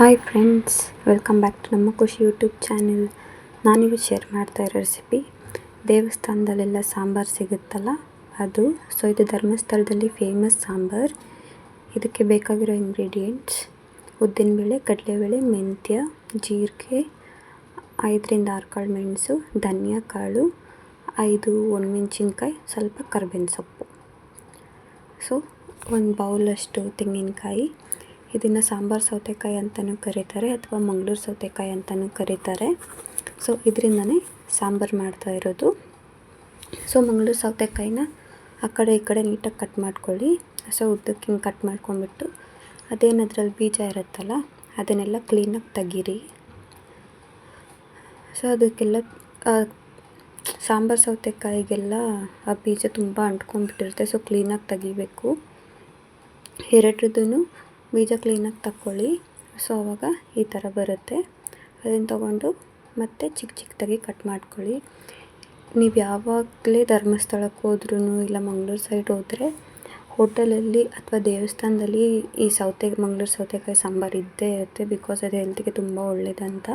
Hi friends welcome back to ನಮ್ಮ Khushi YouTube channel ನಾನಿವತ್ತು share ಮಾಡ್ತಾ ಇರೋ ರೆಸಿಪಿ ದೇವಸ್ಥಾನದಲ್ಲೆಲ್ಲ ಸಾಂಬಾರು ಸಿಗುತ್ತಲ್ಲ, ಅದು ಸೊ ಇದು ಧರ್ಮಸ್ಥಳದಲ್ಲಿ ಫೇಮಸ್ ಸಾಂಬಾರು. ಇದಕ್ಕೆ ಬೇಕಾಗಿರೋ ಇಂಗ್ರೀಡಿಯೆಂಟ್ಸ್ ಉದ್ದಿನಬೇಳೆ ಕಡಲೆಬೇಳೆ ಮೆಂತ್ಯ, ಜೀರಿಗೆ, ಐದರಿಂದ ಆರು ಕಾಳು ಮೆಣಸು, ಧನಿಯಾ ಕಾಳು, ಐದು ಒಣಮೆಣಸಿನ್ಕಾಯಿ, ಸ್ವಲ್ಪ ಕರ್ಬೇವಿನ ಸೊಪ್ಪು. ಸೊ ಒಂದು ಬೌಲಷ್ಟು ತೆಂಗಿನಕಾಯಿ. ಇದನ್ನು ಸಾಂಬಾರು ಸೌತೆಕಾಯಿ ಅಂತಲೂ ಕರೀತಾರೆ ಅಥವಾ ಮಂಗಳೂರು ಸೌತೆಕಾಯಿ ಅಂತಲೂ ಕರೀತಾರೆ. ಸೊ ಇದರಿಂದನೇ ಸಾಂಬಾರು ಮಾಡ್ತಾ ಇರೋದು. ಸೊ ಮಂಗಳೂರು ಸೌತೆಕಾಯಿನ ಆ ಕಡೆ ಈ ಕಡೆ ನೀಟಾಗಿ ಕಟ್ ಮಾಡ್ಕೊಳ್ಳಿ. ಸೊ ಉದ್ದಕ್ಕೆ ಹಿಂಗೆ ಕಟ್ ಮಾಡ್ಕೊಂಬಿಟ್ಟು ಅದೇನು ಅದರಲ್ಲಿ ಬೀಜ ಇರುತ್ತಲ್ಲ, ಅದನ್ನೆಲ್ಲ ಕ್ಲೀನಾಗಿ ತೆಗೀರಿ. ಸೊ ಅದಕ್ಕೆಲ್ಲ ಸಾಂಬಾರು ಸೌತೆಕಾಯಿಗೆಲ್ಲ ಆ ಬೀಜ ತುಂಬ ಅಂಟ್ಕೊಂಡ್ಬಿಟ್ಟಿರುತ್ತೆ. ಸೊ ಕ್ಲೀನಾಗಿ ತೆಗಿಬೇಕು. ಎರಡರದ್ದು ಬೀಜ ಕ್ಲೀನಾಗಿ ತಕ್ಕೊಳ್ಳಿ. ಸೊ ಅವಾಗ ಈ ಥರ ಬರುತ್ತೆ. ಅದನ್ನು ತೊಗೊಂಡು ಮತ್ತೆ ಚಿಕ್ಕ ಚಿಕ್ಕದಾಗಿ ಕಟ್ ಮಾಡ್ಕೊಳ್ಳಿ. ನೀವು ಯಾವಾಗಲೇ ಧರ್ಮಸ್ಥಳಕ್ಕೆ ಹೋದ್ರೂ ಇಲ್ಲ ಮಂಗ್ಳೂರು ಸೈಡ್ ಹೋದರೆ, ಹೋಟೆಲಲ್ಲಿ ಅಥವಾ ದೇವಸ್ಥಾನದಲ್ಲಿ ಈ ಸೌತೆ ಮಂಗ್ಳೂರು ಸೌತೆಕಾಯಿ ಸಾಂಬಾರು ಇದ್ದೇ ಇರುತ್ತೆ ಬಿಕಾಸ್ ಅದು ಹೆಲ್ತಿಗೆ ತುಂಬ ಒಳ್ಳೆಯದಂತ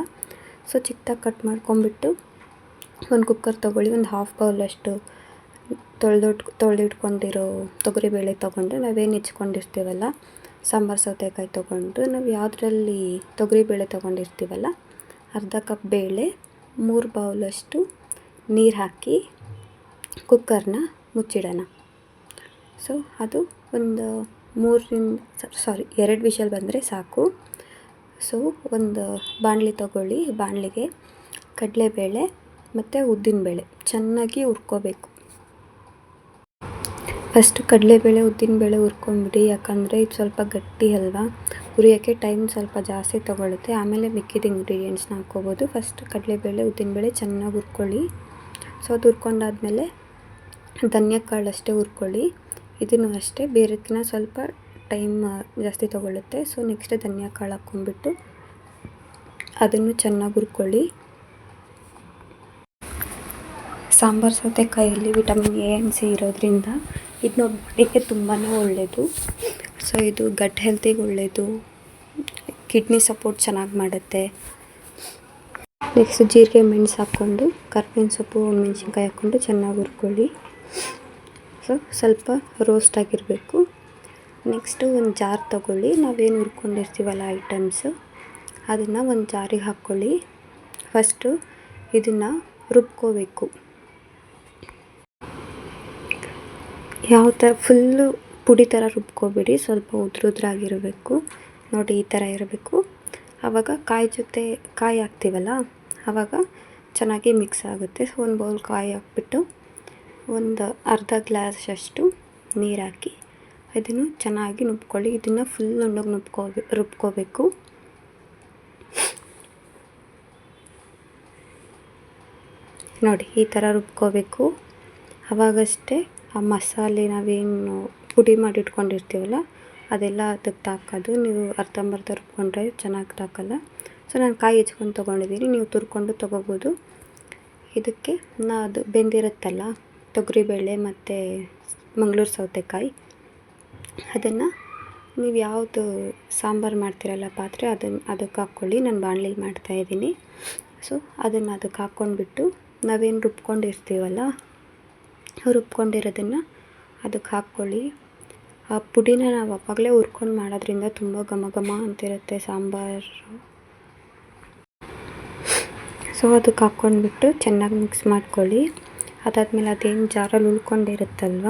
ಸೊ ಚಿಕ್ಕದಾಗಿ ಕಟ್ ಮಾಡ್ಕೊಂಬಿಟ್ಟು ಒಂದು ಕುಕ್ಕರ್ ತೊಗೊಳ್ಳಿ. ಒಂದು ಹಾಫ್ ಬೌಲಷ್ಟು ತೊಳೆದಿಟ್, ತೊಳೆದಿಟ್ಕೊಂಡಿರೋ ತೊಗರಿಬೇಳೆ ತೊಗೊಂಡು ನಾವೇನು ಹೆಚ್ಕೊಂಡಿರ್ತೀವಲ್ಲ ಸಾಂಬಾರು ಸೌತೆಕಾಯಿ ತೊಗೊಂಡು ನಾವು ಯಾವುದ್ರಲ್ಲಿ ತೊಗರಿಬೇಳೆ ತೊಗೊಂಡಿರ್ತೀವಲ್ಲ, ಅರ್ಧ ಕಪ್ ಬೇಳೆ, ಮೂರು ಬೌಲಷ್ಟು ನೀರು ಹಾಕಿ ಕುಕ್ಕರ್ನ ಮುಚ್ಚಿಡೋಣ. ಸೊ ಅದು ಒಂದು ಮೂರರಿಂದ ಸಾರಿ ಎರಡು ವಿಷಲ್ ಬಂದರೆ ಸಾಕು. ಸೊ ಒಂದು ಬಾಣಲಿ ತೊಗೊಳ್ಳಿ, ಬಾಣಲಿಗೆ ಕಡಲೆಬೇಳೆ ಮತ್ತು ಉದ್ದಿನಬೇಳೆ ಚೆನ್ನಾಗಿ ಹುರ್ಕೋಬೇಕು. ಫಸ್ಟ್ ಕಡಲೆಬೇಳೆ, ಉದ್ದಿನಬೇಳೆ ಹುರ್ಕೊಂಬಿಡಿ ಯಾಕಂದರೆ ಇದು ಸ್ವಲ್ಪ ಗಟ್ಟಿ ಅಲ್ವಾ? ಹುರಿಯೋಕ್ಕೆ ಟೈಮ್ ಸ್ವಲ್ಪ ಜಾಸ್ತಿ ತೊಗೊಳುತ್ತೆ. ಆಮೇಲೆ ಮಿಕ್ಕಿದ ಇಂಗ್ರೀಡಿಯೆಂಟ್ಸ್ನ ಹಾಕ್ಕೋಬೋದು. ಫಸ್ಟ್ ಕಡಲೆಬೇಳೆ, ಉದ್ದಿನಬೇಳೆ ಚೆನ್ನಾಗಿ ಹುರ್ಕೊಳ್ಳಿ. ಸೊ ಅದು ಹುರ್ಕೊಂಡಾದ್ಮೇಲೆ ಧನಿಯಾ ಕಾಳು ಅಷ್ಟೇ ಹುರ್ಕೊಳ್ಳಿ. ಇದನ್ನು ಅಷ್ಟೇ. ಬೇರೆಕಿನ ಸ್ವಲ್ಪ ಟೈಮ್ ಜಾಸ್ತಿ ತೊಗೊಳುತ್ತೆ. ಸೊ ನೆಕ್ಸ್ಟ್ ಧನಿಯಾ ಕಾಳು ಹಾಕ್ಕೊಂಬಿಟ್ಟು ಅದನ್ನು ಚೆನ್ನಾಗಿ ಹುರ್ಕೊಳ್ಳಿ. ಸಾಂಬಾರು ಸೌತೆಕಾಯಲ್ಲಿ ವಿಟಮಿನ್ ಎ ಆ್ಯಂಡ್ ಸಿ ಇರೋದ್ರಿಂದ ಇದು ನಮ್ಮ ತುಂಬಾ ಒಳ್ಳೆಯದು ಸೊ ಇದು ಗಟ್ ಹೆಲ್ತಿಗೆ ಒಳ್ಳೆಯದು ಕಿಡ್ನಿ ಸಪೋರ್ಟ್ ಚೆನ್ನಾಗಿ ಮಾಡುತ್ತೆ. ನೆಕ್ಸ್ಟ್ ಜೀರಿಗೆ, ಮೆಣಸು ಹಾಕ್ಕೊಂಡು, ಕರ್ಬೇವಿನ ಸೊಪ್ಪು ಮೆಣಸಿನ್ಕಾಯಿ ಹಾಕ್ಕೊಂಡು ಚೆನ್ನಾಗಿ ಹುರ್ಕೊಳ್ಳಿ. ಸೊ ಸ್ವಲ್ಪ ರೋಸ್ಟ್ ಆಗಿರಬೇಕು. ನೆಕ್ಸ್ಟು ಒಂದು ಜಾರ್ ತೊಗೊಳ್ಳಿ. ನಾವೇನು ಹುರ್ಕೊಂಡಿರ್ತೀವಲ್ಲ ಐಟಮ್ಸು ಅದನ್ನು ಒಂದು ಜಾರಿಗೆ ಹಾಕ್ಕೊಳ್ಳಿ. ಫಸ್ಟು ಇದನ್ನು ರುಬ್ಕೋಬೇಕು. ಯಾವ ಥರ ಫುಲ್ಲು ಪುಡಿ ಥರ ರುಬ್ಕೊಬೇಡಿ. ಸ್ವಲ್ಪ ಉದುರು ಉದ್ರಾಗಿರಬೇಕು ನೋಡಿ ಈ ಥರ ಇರಬೇಕು. ಆವಾಗ ಕಾಯಿ ಜೊತೆ ಕಾಯಿ ಹಾಕ್ತೀವಲ್ಲ ಆವಾಗ ಚೆನ್ನಾಗಿ ಮಿಕ್ಸ್ ಆಗುತ್ತೆ. ಸೊ ಒಂದು ಬೌಲ್ ಕಾಯಿ ಹಾಕ್ಬಿಟ್ಟು ಒಂದು ಅರ್ಧ ಗ್ಲಾಸಷ್ಟು ನೀರು ಹಾಕಿ ಇದನ್ನು ಚೆನ್ನಾಗಿ ನುಬ್ಕೊಳ್ಳಿ. ಇದನ್ನು ಫುಲ್ ನುಣ್ಣಗೆ ನುಬ್ಕೋಬೇ, ರುಬ್ಕೋಬೇಕು. ನೋಡಿ ಈ ಥರ ರುಬ್ಕೋಬೇಕು. ಆವಾಗಷ್ಟೇ ಆ ಮಸಾಲೆ ನಾವೇನು ಪುಡಿ ಮಾಡಿ ಇಟ್ಕೊಂಡಿರ್ತೀವಲ್ಲ ಅದೆಲ್ಲ ಅದಕ್ಕೆ ತಾಕೋದು ನೀವು ಅರ್ಧಂಬರ್ಧ ರುಬ್ಕೊಂಡ್ರೆ ಚೆನ್ನಾಗಿ ತಾಕಲ್ಲ ಸೊ ನಾನು ಕಾಯಿ ಹೆಚ್ಕೊಂಡು ತೊಗೊಂಡಿದ್ದೀನಿ. ನೀವು ತುರ್ಕೊಂಡು ತೊಗೋಬೋದು. ಇದಕ್ಕೆ ನಾ ಅದು ಬೆಂದಿರುತ್ತಲ್ಲ, ತೊಗರಿಬೇಳೆ ಮತ್ತು ಮಂಗಳೂರು ಸೌತೆಕಾಯಿ. ಅದನ್ನು ನೀವು ಯಾವುದು ಸಾಂಬಾರು ಮಾಡ್ತೀರಲ್ಲ ಪಾತ್ರೆ ಅದನ್ನು ಅದಕ್ಕೆ ಹಾಕ್ಕೊಳ್ಳಿ. ನಾನು ಬಾಣಲಿಲಿ ಮಾಡ್ತಾಯಿದ್ದೀನಿ ಸೊ ಅದನ್ನು ಅದಕ್ಕೆ ಹಾಕ್ಕೊಂಡ್ಬಿಟ್ಟು ನಾವೇನು ರುಬ್ಕೊಂಡಿರ್ತೀವಲ್ಲ ರುಬ್ಕೊಂಡಿರೋದನ್ನು ಅದಕ್ಕೆ ಹಾಕ್ಕೊಳ್ಳಿ. ಆ ಪುಡಿನ ನಾವು ಅವಾಗಲೇ ಹುರ್ಕೊಂಡು ಮಾಡೋದ್ರಿಂದ ತುಂಬ ಘಮ ಘಮ ಅಂತಿರುತ್ತೆ ಸಾಂಬಾರು. ಸೊ ಅದಕ್ಕೆ ಹಾಕ್ಕೊಂಡ್ಬಿಟ್ಟು ಚೆನ್ನಾಗಿ ಮಿಕ್ಸ್ ಮಾಡ್ಕೊಳ್ಳಿ. ಅದಾದಮೇಲೆ ಅದೇನು ಜಾರಲ್ಲಿ ಉಳ್ಕೊಂಡಿರುತ್ತಲ್ವ?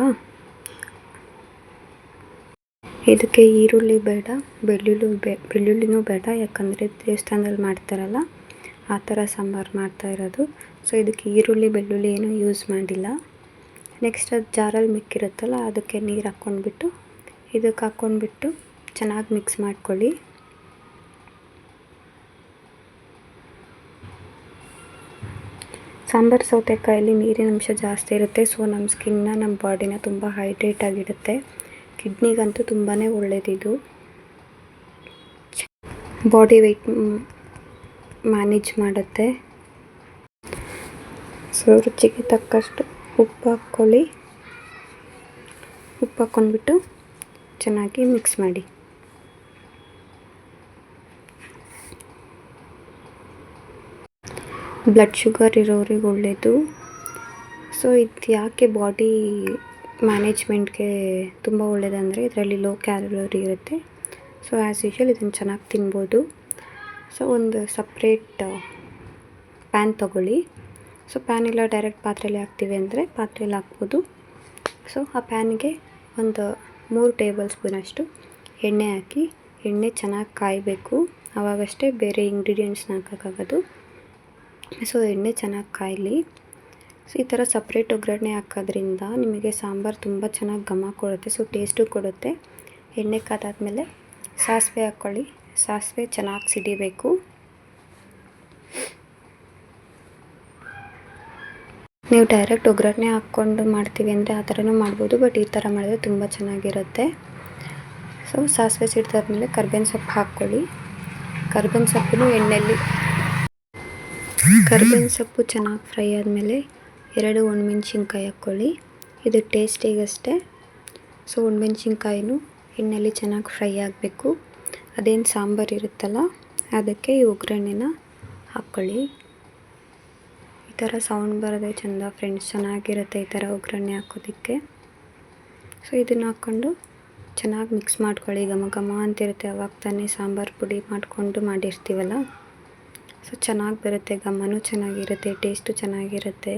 ಇದಕ್ಕೆ ಈರುಳ್ಳಿ ಬೇಡ, ಬೆಳ್ಳುಳ್ಳಿ ಬೆ, ಬೆಳ್ಳುಳ್ಳಿನೂ ಬೇಡ, ಯಾಕಂದರೆ ದೇವಸ್ಥಾನದಲ್ಲಿ ಮಾಡ್ತಾರಲ್ಲ, ಆ ಥರ ಸಾಂಬಾರು ಮಾಡ್ತಾ ಇರೋದು. ಸೊ ಇದಕ್ಕೆ ಈರುಳ್ಳಿ, ಬೆಳ್ಳುಳ್ಳಿ ಏನೂ ಯೂಸ್ ಮಾಡಿಲ್ಲ. ನೆಕ್ಸ್ಟ್ ಅದು ಜಾರಲ್ಲಿ ಮಿಕ್ಕಿರುತ್ತಲ್ಲ, ಅದಕ್ಕೆ ನೀರು ಹಾಕ್ಕೊಂಡ್ಬಿಟ್ಟು, ಇದಕ್ಕೆ ಹಾಕ್ಕೊಂಡ್ಬಿಟ್ಟು ಚೆನ್ನಾಗಿ ಮಿಕ್ಸ್ ಮಾಡ್ಕೊಳ್ಳಿ. ಸಾಂಬಾರು ಸೌತೆಕಾಯಲ್ಲಿ ನೀರಿನ ಅಂಶ ಜಾಸ್ತಿ ಇರುತ್ತೆ ಸೊ ನಮ್ಮ ಸ್ಕಿನ್ನ ನಮ್ಮ ಬಾಡಿನ ತುಂಬ ಹೈಡ್ರೇಟ್ ಆಗಿಡುತ್ತೆ ಕಿಡ್ನಿಗಂತೂ ತುಂಬಾ ಒಳ್ಳೆಯದಿದು ಬಾಡಿ ವೆಯ್ಟ್ ಮ್ಯಾನೇಜ್ ಮಾಡುತ್ತೆ. ಸೊ ರುಚಿಗೆ ತಕ್ಕಷ್ಟು ಉಪ್ಪು ಹಾಕ್ಕೊಳ್ಳಿ ಉಪ್ಪು ಹಾಕ್ಕೊಂಡ್ಬಿಟ್ಟು ಚೆನ್ನಾಗಿ ಮಿಕ್ಸ್ ಮಾಡಿ. ಬ್ಲಡ್ ಶುಗರ್ ಇರೋರಿಗೆ ಒಳ್ಳೆಯದು ಸೊ ಇದು ಯಾಕೆ ಬಾಡಿ ಮ್ಯಾನೇಜ್ಮೆಂಟ್ಗೆ ತುಂಬ ಒಳ್ಳೆಯದಂದರೆ ಇದರಲ್ಲಿ ಲೋ ಕ್ಯಾಲೋರಿ ಇರುತ್ತೆ. ಸೊ ಆ್ಯಸ್ ಯೂಶಲ್ ಇದನ್ನು ಚೆನ್ನಾಗಿ ತಿನ್ಬೋದು. ಸೊ ಒಂದು ಸಪ್ರೇಟ್ ಪ್ಯಾನ್ uh, ತಗೊಳ್ಳಿ. ಸೊ ಪ್ಯಾನ್ ಇಲ್ಲ ಡೈರೆಕ್ಟ್ ಪಾತ್ರೆಯಲ್ಲಿ ಹಾಕ್ತೀವಿ ಅಂದರೆ ಪಾತ್ರೆಯಲ್ಲಿ ಹಾಕ್ಬೋದು. ಸೊ ಆ ಪ್ಯಾನಿಗೆ ಒಂದು ಮೂರು ಟೇಬಲ್ ಸ್ಪೂನಷ್ಟು ಎಣ್ಣೆ ಹಾಕಿ, ಎಣ್ಣೆ ಚೆನ್ನಾಗಿ ಕಾಯಬೇಕು. ಆವಾಗಷ್ಟೇ ಬೇರೆ ಇಂಗ್ರೀಡಿಯೆಂಟ್ಸ್ನ ಹಾಕೋಕ್ಕಾಗೋದು. ಸೊ ಎಣ್ಣೆ ಚೆನ್ನಾಗಿ ಕಾಯಲಿ. ಸೊ ಈ ಥರ ಸಪ್ರೇಟ್ ಒಗ್ಗರಣೆ ಹಾಕೋದ್ರಿಂದ ನಿಮಗೆ ಸಾಂಬಾರು ತುಂಬ ಚೆನ್ನಾಗಿ ಘಮ ಕೊಡುತ್ತೆ ಸೊ ಟೇಸ್ಟು ಕೊಡುತ್ತೆ. ಎಣ್ಣೆ ಕಾದಾದ್ಮೇಲೆ ಸಾಸಿವೆ ಹಾಕ್ಕೊಳ್ಳಿ ಸಾಸಿವೆ ಚೆನ್ನಾಗಿ ಸಿಡಿಬೇಕು. ನೀವು ಡೈರೆಕ್ಟ್ ಒಗ್ಗರಣೆ ಹಾಕ್ಕೊಂಡು ಮಾಡ್ತೀವಿ ಅಂದರೆ ಆ ಥರನೂ ಮಾಡ್ಬೋದು, ಬಟ್ ಈ ಥರ ಮಾಡಿದ್ರೆ ತುಂಬ ಚೆನ್ನಾಗಿರುತ್ತೆ. ಸೊ ಸಾಸಿವೆ ಸಿಡ್ದಾದ್ಮೇಲೆ ಕರ್ಬೇವಿನ ಸೊಪ್ಪು ಹಾಕ್ಕೊಳ್ಳಿ. ಕರ್ಬೇವಿನ ಸೊಪ್ಪನ್ನು ಎಣ್ಣೆಯಲ್ಲಿ ಕರ್ಬೇವಿನ ಸೊಪ್ಪು ಚೆನ್ನಾಗಿ ಫ್ರೈ ಆದಮೇಲೆ ಎರಡು ಒಣಮೆಣ್ಸಿನ್ಕಾಯಿ ಹಾಕ್ಕೊಳ್ಳಿ. ಇದು ಟೇಸ್ಟಿಗಷ್ಟೇ ಸೊ ಒಣಮೆಣ್ಸಿನ್ಕಾಯಿನೂ ಎಣ್ಣೆಯಲ್ಲಿ ಚೆನ್ನಾಗಿ ಫ್ರೈ ಆಗಬೇಕು. ಅದೇನು ಸಾಂಬಾರು ಇರುತ್ತಲ್ಲ, ಅದಕ್ಕೆ ಈ ಒಗ್ಗರಣೆನ ಹಾಕ್ಕೊಳ್ಳಿ. ಥರ ಸೌಂಡ್ ಬರೋದೇ ಚೆಂದ ಫ್ರೆಂಡ್ಸ್ ಚೆನ್ನಾಗಿರುತ್ತೆ ಈ ಥರ ಒಗ್ಗರಣೆ ಹಾಕೋದಕ್ಕೆ. ಸೊ ಇದನ್ನು ಹಾಕ್ಕೊಂಡು ಚೆನ್ನಾಗಿ ಮಿಕ್ಸ್ ಮಾಡ್ಕೊಳ್ಳಿ, ಘಮ ಘಮ ಅಂತಿರುತ್ತೆ. ಅವಾಗ ತಾನೇ ಸಾಂಬಾರು ಪುಡಿ ಮಾಡಿಕೊಂಡು ಮಾಡಿರ್ತೀವಲ್ಲ? ಸೊ ಚೆನ್ನಾಗಿ ಬರುತ್ತೆ, ಘಮನೂ ಚೆನ್ನಾಗಿರುತ್ತೆ ಟೇಸ್ಟು ಚೆನ್ನಾಗಿರುತ್ತೆ.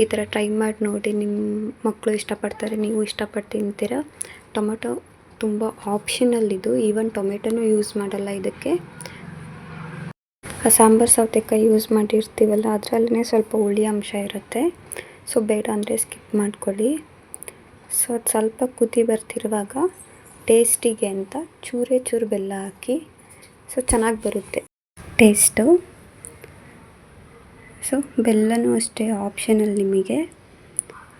ಈ ಥರ ಟ್ರೈ ಮಾಡಿ ನೋಡಿ ನಿಮ್ಮ ಮಕ್ಕಳು ಇಷ್ಟಪಡ್ತಾರೆ, ನೀವು ಇಷ್ಟಪಟ್ಟು ತಿಂತೀರ ಟೊಮೊಟೊ ತುಂಬ ಆಪ್ಷನಲ್ಲಿದ್ದು ಈವನ್ ಟೊಮೆಟೊನೂ ಯೂಸ್ ಮಾಡಲ್ಲ ಇದಕ್ಕೆ. ಸಾಂಬಾರು ಸೌತೆಕಾಯಿ ಯೂಸ್ ಮಾಡಿರ್ತೀವಲ್ಲ ಅದರಲ್ಲೇ ಸ್ವಲ್ಪ ಹುಳಿ ಅಂಶ ಇರುತ್ತೆ. ಸೊ ಬೇಡ ಅಂದರೆ ಸ್ಕಿಪ್ ಮಾಡ್ಕೊಳ್ಳಿ. ಸೊ ಅದು ಸ್ವಲ್ಪ ಕುದಿ ಬರ್ತಿರುವಾಗ ಟೇಸ್ಟಿಗೆ ಅಂತ ಚೂರೇ ಚೂರು ಬೆಲ್ಲ ಹಾಕಿ ಸೊ ಚೆನ್ನಾಗಿ ಬರುತ್ತೆ ಟೇಸ್ಟು ಸೊ ಬೆಲ್ಲನೂ ಅಷ್ಟೇ ಆಪ್ಷನಲ್ ನಿಮಗೆ.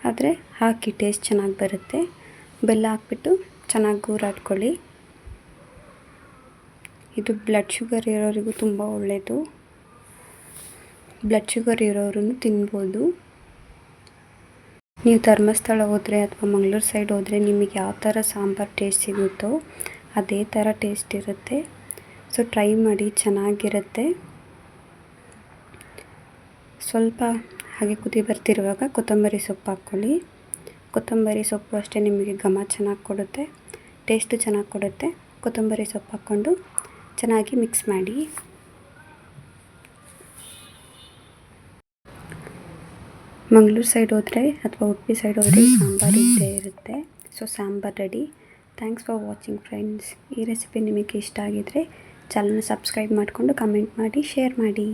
ಆದರೆ ಹಾಕಿ ಟೇಸ್ಟ್ ಚೆನ್ನಾಗಿ ಬರುತ್ತೆ. ಬೆಲ್ಲ ಹಾಕ್ಬಿಟ್ಟು ಚೆನ್ನಾಗಿ ಗೂರಾಡ್ಕೊಳ್ಳಿ. ಇದು ಬ್ಲಡ್ ಶುಗರ್ ಇರೋರಿಗೂ ತುಂಬ ಒಳ್ಳೆಯದು ಬ್ಲಡ್ ಶುಗರ್ ಇರೋರು ತಿನ್ಬೋದು. ನೀವು ಧರ್ಮಸ್ಥಳ ಹೋದರೆ ಅಥವಾ ಮಂಗಳೂರು ಸೈಡ್ ಹೋದರೆ ನಿಮಗೆ ಯಾವ ಥರ ಸಾಂಬಾರು ಟೇಸ್ಟ್ ಸಿಗುತ್ತೋ ಅದೇ ಥರ ಟೇಸ್ಟ್ ಇರುತ್ತೆ. ಸೊ ಟ್ರೈ ಮಾಡಿ, ಚೆನ್ನಾಗಿರುತ್ತೆ. ಸ್ವಲ್ಪ ಹಾಗೆ ಕುದಿ ಬರ್ತಿರುವಾಗ ಕೊತ್ತಂಬರಿ ಸೊಪ್ಪು ಹಾಕ್ಕೊಳ್ಳಿ. ಕೊತ್ತಂಬರಿ ಸೊಪ್ಪು ಅಷ್ಟೇ ನಿಮಗೆ ಘಮ ಚೆನ್ನಾಗಿ ಕೊಡುತ್ತೆ. ಟೇಸ್ಟು ಚೆನ್ನಾಗಿ ಕೊಡುತ್ತೆ. ಕೊತ್ತಂಬರಿ ಸೊಪ್ಪು ಹಾಕ್ಕೊಂಡು ಚೆನ್ನಾಗಿ ಮಿಕ್ಸ್ ಮಾಡಿ. ಮಂಗಳೂರು ಸೈಡ್ ಹೋದರೆ ಅಥವಾ ಉಡುಪಿ ಸೈಡ್ ಹೋದರೆ ಸಾಂಬಾರು ಇದ್ದೇ ಇರುತ್ತೆ. So sambar ready thanks for watching friends ಈ ರೆಸಿಪಿ ನಿಮಗೆ ಇಷ್ಟ ಆಗಿದರೆ ಚಾನಲ್ನ ಸಬ್ಸ್ಕ್ರೈಬ್ ಮಾಡಿಕೊಂಡು ಕಮೆಂಟ್ ಮಾಡಿ ಶೇರ್ ಮಾಡಿ.